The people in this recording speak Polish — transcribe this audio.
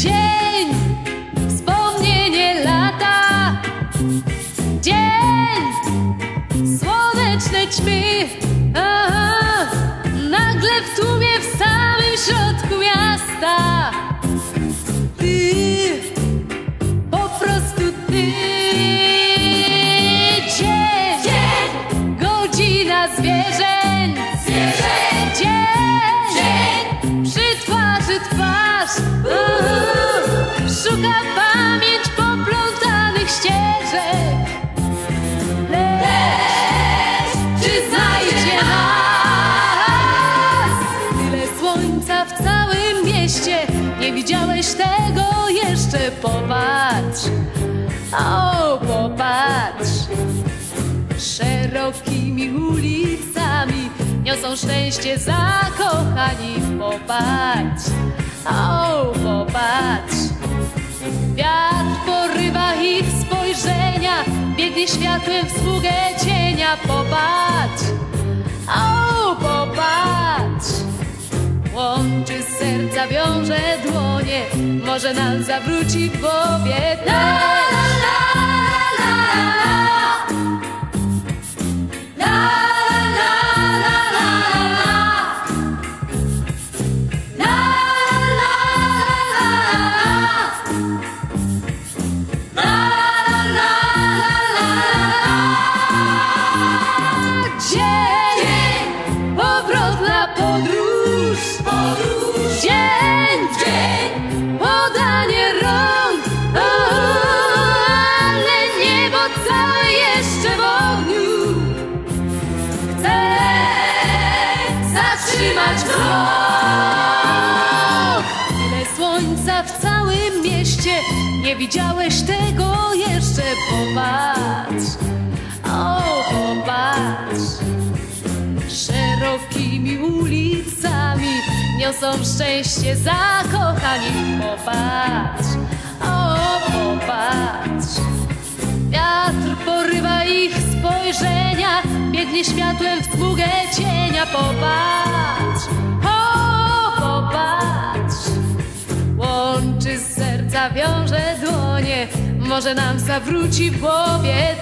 Dzień, wspomnienie lata. Dzień, słoneczne ćmy. Aha, nagle w tłumie w samym środku miasta. Ty, po prostu ty. Dzień, Dzień. godzina zwierzę. Szuka pamięć poplątanych ścieżek. Lecz czy znajdzie nas? Tyle słońca w całym mieście, nie widziałeś tego jeszcze, popatrz. O, popatrz. Szerokimi ulicami niosą szczęście zakochani. Popatrz, o, popatrz. Wiatr porywa ich spojrzenia, biegnie światłem w sługę cienia. Popatrz, o, popatrz. Łączy serca, wiąże dłonie, może nam zawróci w Tyle słońca w całym mieście, nie widziałeś tego jeszcze. Popatrz, o popatrz. Szerokimi ulicami niosą szczęście zakochani. Popatrz, o popatrz. Wiatr porywa ich spojrzenia, biegnie światłem w smugę cienia. Popatrz, serca, wiąże dłonie, może nam zawróci w głowie